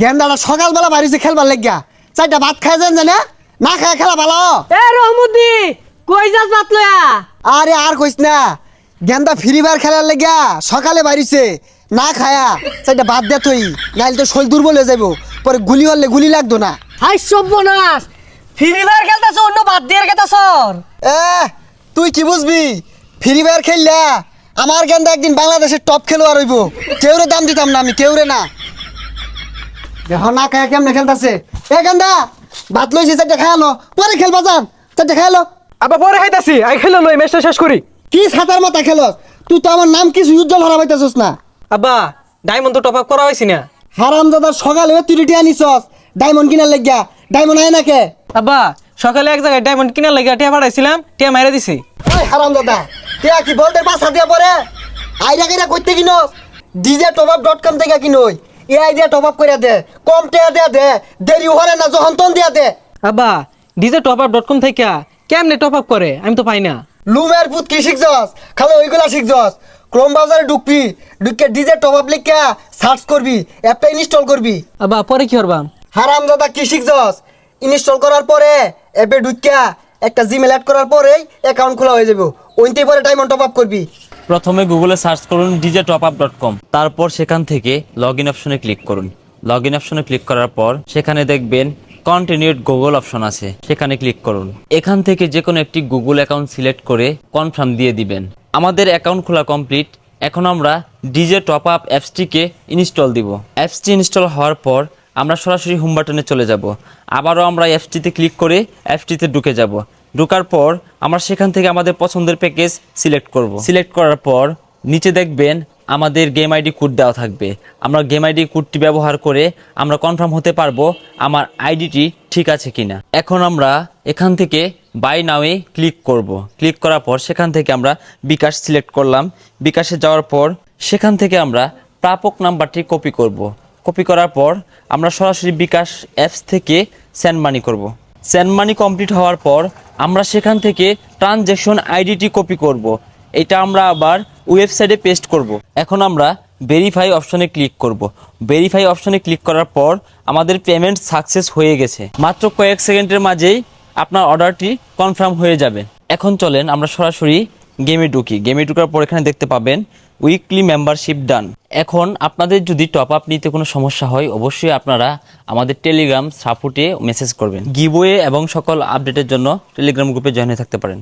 গেন্দাটা সকালবেলা বাড়িছে খেলবার লাগিয়া। চারটা ভাত খাই যান জানে? না খায় খেলা ভালো? এ রহমুদ্দি কই যাস বাত লয়া আরে আর কইস না গেন্দা ফ্রি ফায়ার খেলার লাগিয়া সকালে বাড়িছে না খায়া চারটা ভাত দে তুই নাইলে তো শরীর দুর্বল হয়ে যাব পরে গুলি হলে গুলি লাগতো না। হাই সর্বনাশ ফ্রি ফায়ার খেলতাছ অন্য বাদ দিয়ে খেলতাছ? এ তুই কি বুঝবি? ফ্রি ফায়ার খেললা আমার গেন্দা একদিন বাংলাদেশের টপ খেলোয়াড় হইব। কেউরে দাম দিতাম না আমি কেউরে না। দেখো না খায়া কেমনে খেলতাছে? এ গেন্দা ভাত লইছি চারটা খায়ালো পরে খেলবা যান চারটা খায়ালো আবার পরে খাইতাছি আই খেলে লই ম্যাচটা শেষ করি। কি সাতার মাথা খেলস? তুই তো আমার নাম কিছু উজ্জ্বল হারা পাইতেছস না। আব্বা ডায়মন্ড তো টপ আপ করা হয়েছি না। হারাম দাদার সকালে তুই রিটি আনিছস ডায়মন্ড কিনার লাগিয়া। ডায়মন্ড আয় না কে আব্বা সকালে এক জায়গায় ডায়মন্ড কিনার লাগে টিয়া পাঠাইছিলাম টিয়া মাইরা দিছি। ওই হারাম দাদা তে কি বলতে পাসা দিয়া পরে আইডা কিনা কইতে কিনস? DJ top up dot com থেকে কিনই। এ আইডিয়া টপ আপ করে দে কম টেয়া দে দে দেরি হরে না যখন তন দিয়া দে। আব্বা DJ top up dot com থেকে কেমনে টপ আপ করে? আমি তো পাই না। লুমের পুত কি শিখছস? খালি ওইগুলা শিখছস। ক্রোম ব্রাউজারে ঢুকবি ঢুকে ডিজে টপ আপ লিখা সার্চ করবি অ্যাপটা ইনস্টল করবি। আব্বা পরে কি করবাম? হারাম দাদা কি শিখছস? ইনস্টল করার পরে অ্যাপে ঢুকিয়া একটা জিমেল অ্যাড করার পরেই অ্যাকাউন্ট খোলা হয়ে যাবে। ওইতে পরে ডায়মন্ড টপ আপ করবি। প্রথমে গুগলে সার্চ করুন DJ top up dot com. তারপর সেখান থেকে লগ ইন অপশনে ক্লিক করুন। লগ ইন অপশনে ক্লিক করার পর সেখানে দেখবেন কন্টিনিউড গুগল অপশন আছে। সেখানে ক্লিক করুন। এখান থেকে যে কোনো একটি গুগল অ্যাকাউন্ট সিলেক্ট করে কনফার্ম দিয়ে দিবেন। আমাদের অ্যাকাউন্ট খোলা কমপ্লিট। এখন আমরা ডিজে টপ আপ অ্যাপসটিকে ইনস্টল দিব। অ্যাপসটি ইনস্টল হওয়ার পর আমরা সরাসরি হোম বাটনে চলে যাব। আবারও আমরা অ্যাপসটিতে ক্লিক করে অ্যাপসটিতে ঢুকে যাব। ঢোকার পর আমরা সেখান থেকে আমাদের পছন্দের প্যাকেজ সিলেক্ট করব। সিলেক্ট করার পর নিচে দেখবেন আমাদের গেম আইডি কোড দেওয়া থাকবে। আমরা গেম আইডি কোডটি ব্যবহার করে আমরা কনফার্ম হতে পারব আমার আইডিটি ঠিক আছে কিনা। এখন আমরা এখান থেকে বাই নাওয়ে ক্লিক করব। ক্লিক করার পর সেখান থেকে আমরা বিকাশ সিলেক্ট করলাম। বিকাশে যাওয়ার পর সেখান থেকে আমরা প্রাপক নাম্বারটি কপি করব। কপি করার পর আমরা সরাসরি বিকাশ অ্যাপস থেকে সেন্ড মানি করব। সেন্ড মানি কমপ্লিট হওয়ার পর আমরা সেখান থেকে ট্রানজ্যাকশন আইডিটি কপি করব। এটা আমরা আবার ওয়েবসাইটে পেস্ট করব। এখন আমরা ভেরিফাই অপশনে ক্লিক করব। ভেরিফাই অপশনে ক্লিক করার পর আমাদের পেমেন্ট সাকসেস হয়ে গেছে। মাত্র কয়েক সেকেন্ডের মাঝেই আপনার অর্ডারটি কনফার্ম হয়ে যাবে। এখন চলেন আমরা সরাসরি গেমে ঢুকি। গেমে ঢুকার পর এখানে দেখতে পাবেন উইকলি মেম্বারশিপ ডান এখন আপনাদের যদি টপ আপ নিতে কোনো সমস্যা হয়, অবশ্যই আপনারা আমাদের টেলিগ্রাম সাপোর্টে মেসেজ করবেন। গিবোয়ে এবং সকল আপডেটের জন্য টেলিগ্রাম গ্রুপে জয়েন হয়ে থাকতে পারেন।